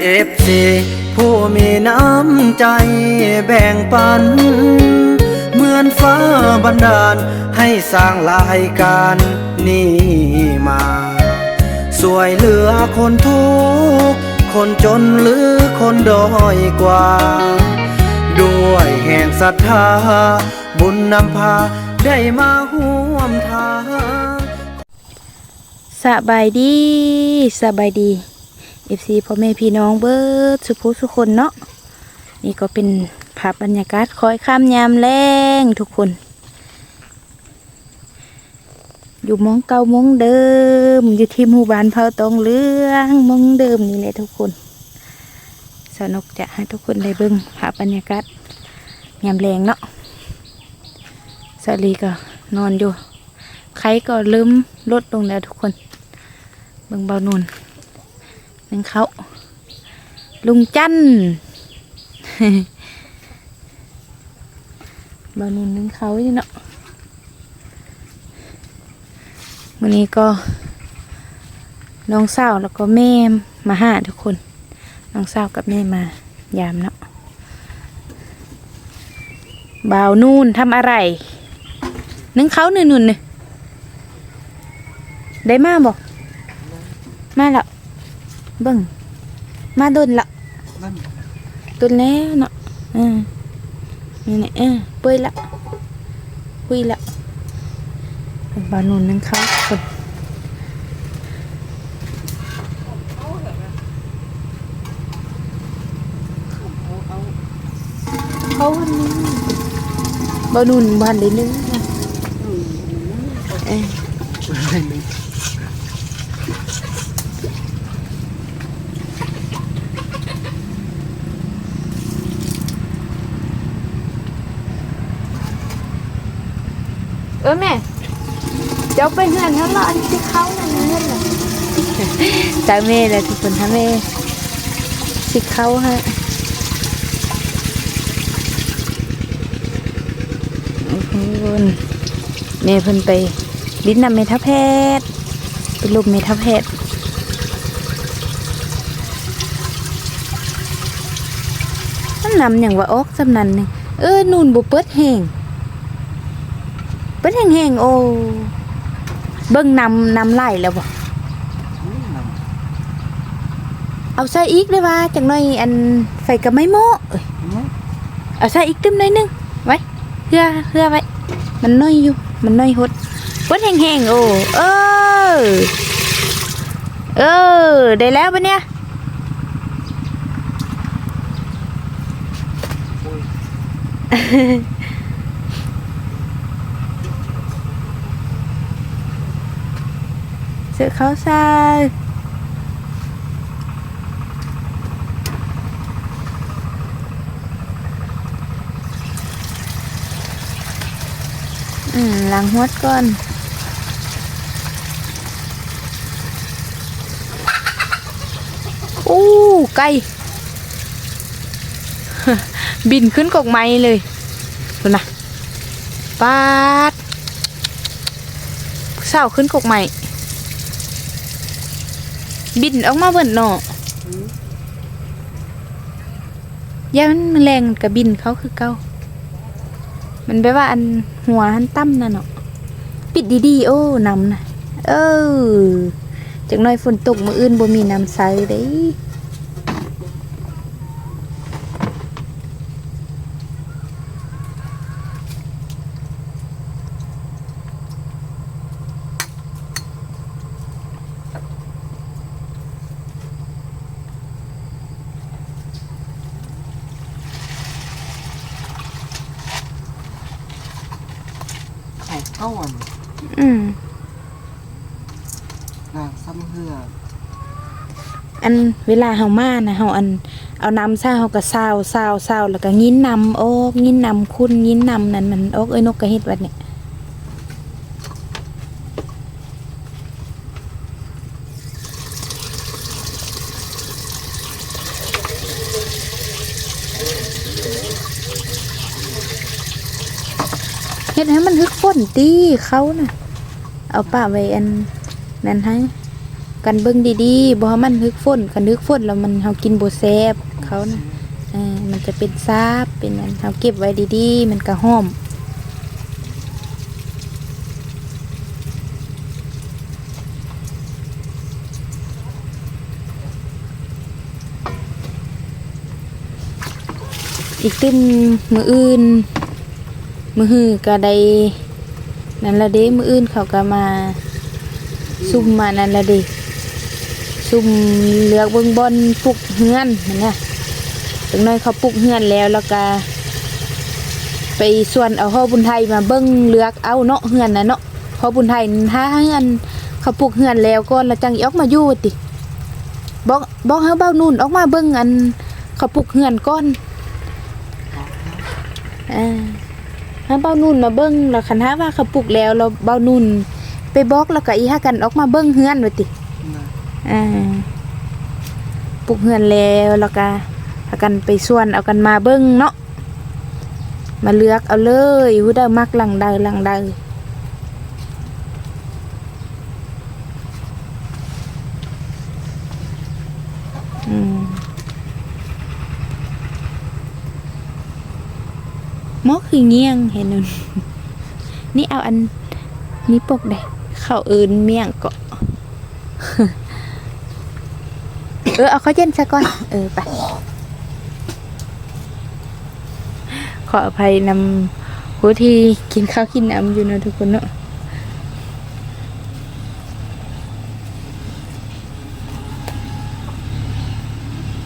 เอฟซีผู้มีน้ำใจแบ่งปัน เหมือนฟ้าบันดาลให้สร้างรายการนี้มา สวยเหลือคนทุกข์คนจนหรือคนด้อยกว่า ด้วยแห่งศรัทธา บุญนำพาได้มาห่วมทางสบายดีสบายดี FC พ่อแม่พี่น้องเบิดสุภูสุคนเนาะนี่ก็เป็นภาพบรรยากาศคอยข้ามยามแรงทุกคน อยู่มองเก่ามองเดิม อยู่ที่หมู่บ้านเผาตองเลืองมองเดิมนี่แหละทุกคน สนุกจะให้ทุกคนได้เบิ่งภาพบรรยากาศยามแรงเนาะสาลีก็นอนอยู่ใครก็ลืมลดลงแล้วทุกคน เบิ่งเบานุน หนึ่งเขาลุงจันบานุนหนึ่งเขาอยู่เนาะวันนี้ก็ น้องสาวแล้วก็แม่มาหาทุกคน น้องสาวกับแม่มายามเนาะบ่าวนูนทำอะไร นึ่งเขาหนึ่งหนึ่งเนี่ยได้มาบอกมาและ เบิ่งมาโดนละนั่นโดนแล้วเนาะอืมนี่แหละเออเปื่อยละคุยละเป็นบานุนนึงเขาคนเขาวันนี้บานุนบ้านเลยนึงนะเอ้ยเอ อแม่ เดี๋ยวไปเฮือนเขาละอันที่เขานั่นเฮือนน่ะตาแม่เลยทุกคนทำแม่สิเขาฮะโอ้โหแม่เพิ่นไปลิ้นนำเมทัพแพทย์ไปรูปเมทัพแพทย์มันนำอย่างว่าออกสำนันนึงเออนูนบุเปิดแห้ง เป็นแห้งๆโอ้เบิ่งนำนำไหลแล้วบ่อืมนั่นเอาใส่อีกได้ว่าจังหน่อยอันไฟก็ไม่โม้เอ้ยเนาะเอาใส่อีกตึมหน่อยหนึงไว้เพื่อเพื่อไว้มันน้อยอยู่มันน้อยหดเบิ่แห้งๆโอ้เออเออได้แล้วปะเนี่ย โอ้ยเสือเขาใส่อืมล้างหัวก่อนอู้ไก่บินขึ้นกกไม้เลยดูนะปาดเศร้าขึ้นกกไม้ บินออกมาเบิ่นเนาะยามันแมลงกับบินเขาคือเก้ามันแปลว่าอันหัวหันตั้มน่ะเนาะปิดดีๆโอ้น้ำนะเออจังน้อยฝนตกมืออื่นบ่มีน้ำใสเด้ เขาเข้าวัน อืม นางซ้ำเหืออันเวลาเฮามานะเฮาอันเอาน้ำซาเฮาก็ซาวซาวซาวแล้วก็งิ้นนำออกงิ้นนำคุณงิ้นนำนั่นมันออกเอ้ยนกกระเฮ็ดวัดเนี่ยเฮ็ดให้มันฮึกฝนตีเขาน่ะ เอาป้าไว้อัน นั้นให้กันเบิ่งดีๆบ่ให้มันฮึกฝนกันฮึกฝนแล้วมันเฮากินบ่แซ่บเขานะเออมันจะเป็นซาบเป็นอันเฮาเก็บไว้ดีๆ มันก็หอมอีกตึมมืออื่น มือหือก็ได้นั่นละเด้มืออื่นเขาก็มา ซุ่มมานั่นละด้ซุ่มเลือกเบิ่งบอลปลุกเฮือนนั่นนะถึงน้อยเขาปลุกเฮือนแล้วแล้วก็ไปส่วนเอาพ่อบุญไทยมาเบิ่งเลือกเอาเนาะเฮือนนะเนาะพ่อบุญไทยถ้าเฮือนเขาปลุกเฮือนแล้วก็แล้วจังออกมาอยู่ติบอกบอกเฮาเบ้านู่นออกมาเบิ่งอันเขาปลุกเฮือนก่อนอ่าถ้าเบ้านุ่นมาเบิ้งแล้วคันถ้าว่าเขาปลุกแล้วเราเบ้านุ่น ไปบอกแล้วก็อีหากันออกมาเบิ้งเฮือนว่าตินะอ่าปลุกเฮือนแล้วแล้วก็หากันไปส่วนเอากันมาเบิ้งเนาะมาเลือกเอาเลยผู้ใดมักหลังใดหลังใดอืมหมอคือเงี้ยงเห็นนุ่นนี่เอาอันนี้ปกได้เข้าวอื่นเมี่ยงเกาะเออเอาข้าวเย็นซะก่อน เออไปขออภัยนำผู้ที่กินข้าวกินน้ำอยู่นะทุกคนเนาะ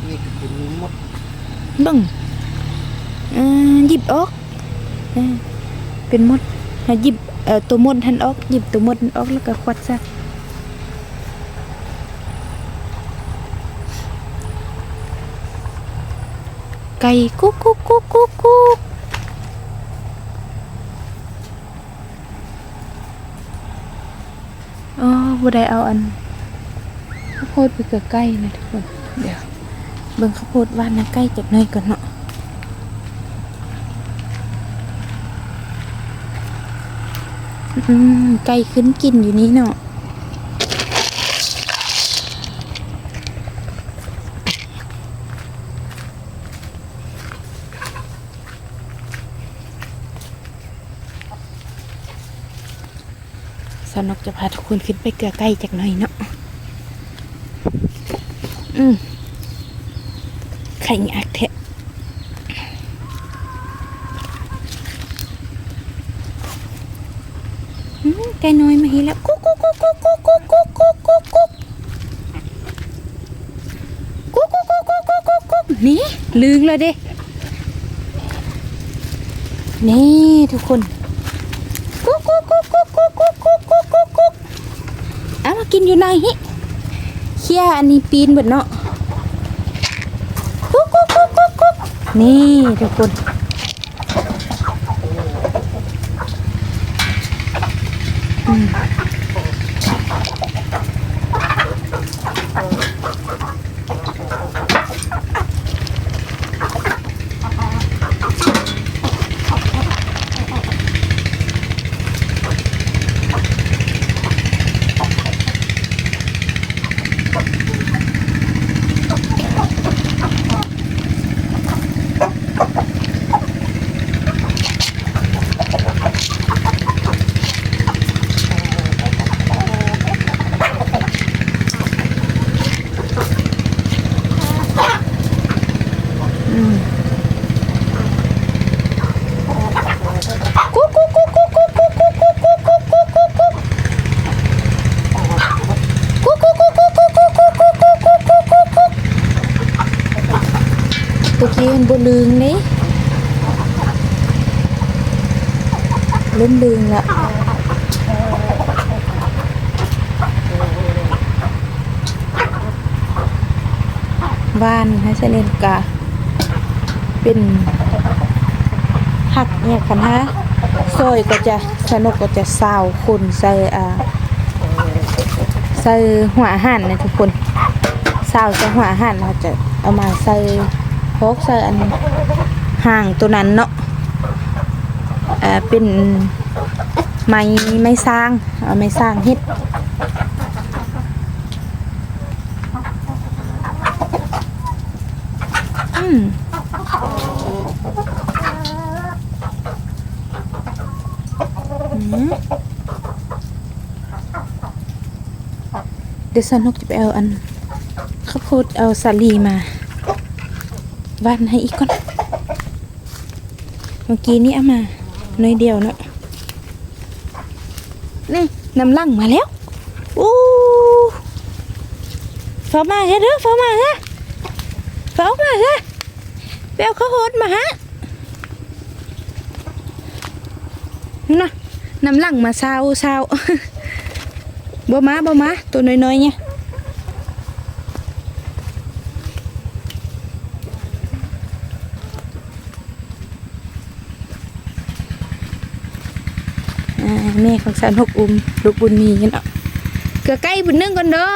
นี่ก็เป็นมดเบึ้งอ่าหยิบออกเออเป็นมด nó dịp ở tổ môn ốc. Dịp tổ môn ốc là cả khoát ra. Cây cúc cúc cúc cúc cúc ờ vừa đây ao ăn ข้าวโพดไปเกือบใกล้เลยทุกคนเดี๋ยวเบิ่งข้าวโพดว่านนะใกล้จากในก่อนเนาะ อืมไก่ขึ้นกินอยู่นี้เนาะสนกจะพาทุกคนขึ้นไปเกลือไก่จากหน่อยเนาะ อืมไข่ยากแทะ อืมไก่น้อยมาเห็นแล้วกุ๊กกุ๊กกุ๊กกุ๊กกุ๊กกุ๊กกุ๊กกุ๊กกุ๊กกุ๊กกุ๊กกุ๊กกุ๊กกุ๊กกุ๊กกุ๊กกุ๊กนี่ลืงเลยเด้นี่ทุกคนกุ๊กกุ๊กกุ๊กกุ๊กกุ๊กกุ๊กกุ๊กกุ๊กกุ๊กกุ๊กเอามากินอยู่ในฮิเคี่ยอันนี้ปีนเบิดเนาะกุ๊กกุ๊กกุ๊กกุ๊กกุ๊กนี่ทุกคน 嗯。 ตะกี้มันบลืงนี่เล่นลืงละบ้านให้เสนนกาเป็นหักเนี่ยคันฮะซอยก็จะสนุกก็จะสาวคนใส่อ่าใส่หัวอาหารนะทุกคนสาวใส่หัวอาหารเราจะเอามาใส่ กใส่อันห่างตัวนั้นเนาะอ่าเป็นไม้ไม้สร้างเอาไม้สร้างเฮ็ดอืมอืมเดี๋ยวสนุกจะไปเอาอันข้าวโพดเอาสาลีมา วันให้อีกก่อน เมื่อกี้นี้เอามาน้อยเดียวเนาะนี่น้ำลังมาแล้วอู้ฟ้ามาเฮ้เด้อฟ้ามาฮะฟ้ามาฮะไปเอาข้าวโพดมาฮะนี่นะน้ำลังมาซาวซาวบ่มาบ่มาตัวน้อยๆเนี่ย แม่ของสารหกอุ้มลูกบุญมีเนาะเกือใกล้บุญนึ่งก่อนเด้อ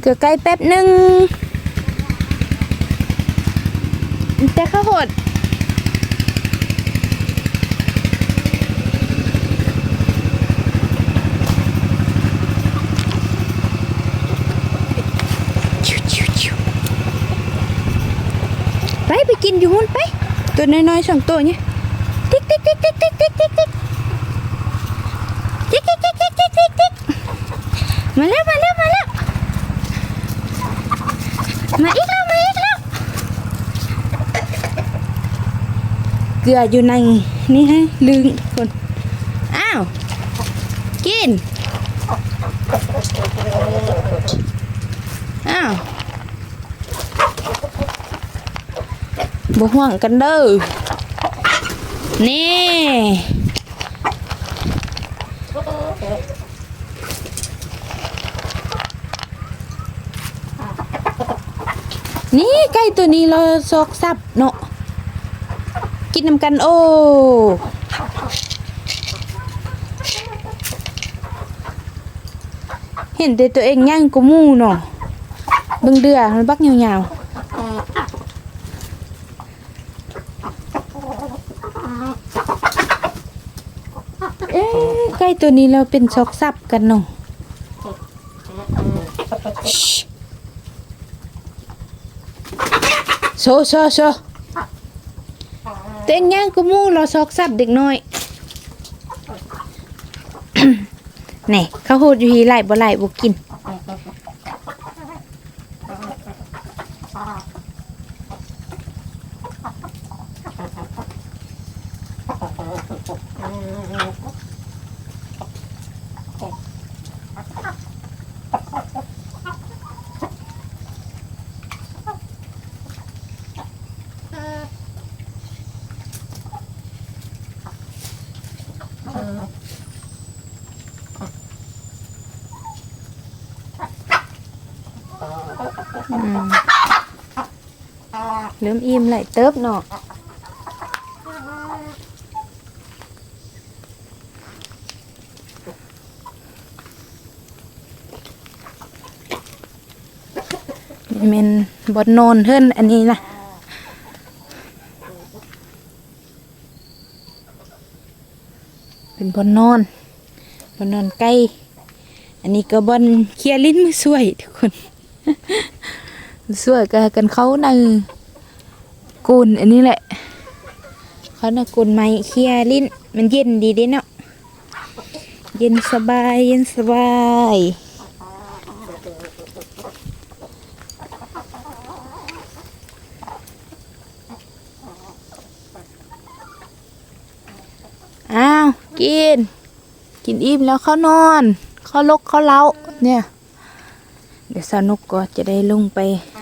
เกือใกล้แป๊บหนึ่งแต่ข้าหดชิวชิวชิว ไปไป กินอยู่หุ่นไป ตัวน้อยๆสองตัวเนี่ยติ๊กติ๊กติ๊กติ๊กติ๊กติ๊กติ๊กติ๊กติ๊กติ๊กติ๊กติ๊กติ๊กติ๊กมาแล้วมาแล้วมาแล้วมาอีกแล้วมาอีกแล้วเกลืออยู่ในนี่ให้ลึงคนอ้าวกินอ้าว บ่ห่วงกันเด้อ นี่นี่ไก่ตัวนี้เราซอกซับเนาะกินน้ำกันโอ้เห็นแต่ตัวเองย่างกูมูเนาะบิ่งเดือมันบักยาวๆ เอ๊ะใก ล้ตัวนี้เราเป็นช็อกซับกันเนาะชิโซโซโซเต็งย่างกูมูเราช็อกซับเด็กน้อยนี่เขาโหดอยู่ฮีไหลบ่ไหลบ่กิน อืม เริ่มอิ่มไหลเติบเนาะนี่เป็นบดนอนเทินอันนี้นะเป็นบนนอนบนนอนใกล้อันนี้ก็บอนเคลียร์ลิ้นมือสวยทุกคน สวยกันกันเขาใน กุนอันนี้แหละเขาในกุนไม้เคียลิ้น มันเย็นดีเด้เนาะเย็นสบายเย็นสบายอ้าวกิน กินอิ่มแล้วเข้านอนเข้าลกเข้าเล้าเนี่ย เดี๋ยวสาวนุกก็จะได้ลงไป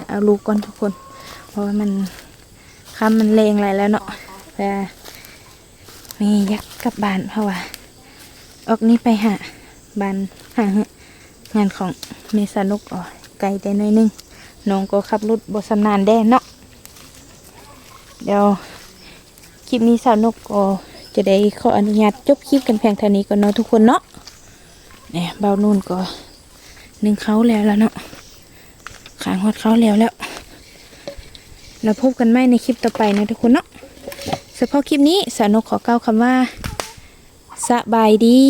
เอาลูกก่อนทุกคน เพราะว่ามัน คำมันแรงอะไรแล้วเนาะแต่มียักษ์กับบ้านเพราะว่า ออกนี้ไปหาบ้านหางานของเมสานุกอ๋อไกลแต่น้อยนึงน้องก็ขับรถบสำนานแด้เนาะเดี๋ยวคลิปนี้สาวนุกก็จะได้ขออนุญาตจบคลิปกันเพียงเท่านี้ก่อนเนาะทุกคนเนาะเนี่ยเบานุ่นก็นึ่งเขาแล้วแล้วเนาะขางหดเขาแล้วแล้ว เราพบกันใหม่ในคลิปต่อไปนะทุกคนเนาะสำหรับคลิปนี้สาวนกขอเกล่าวคำว่าสบายดี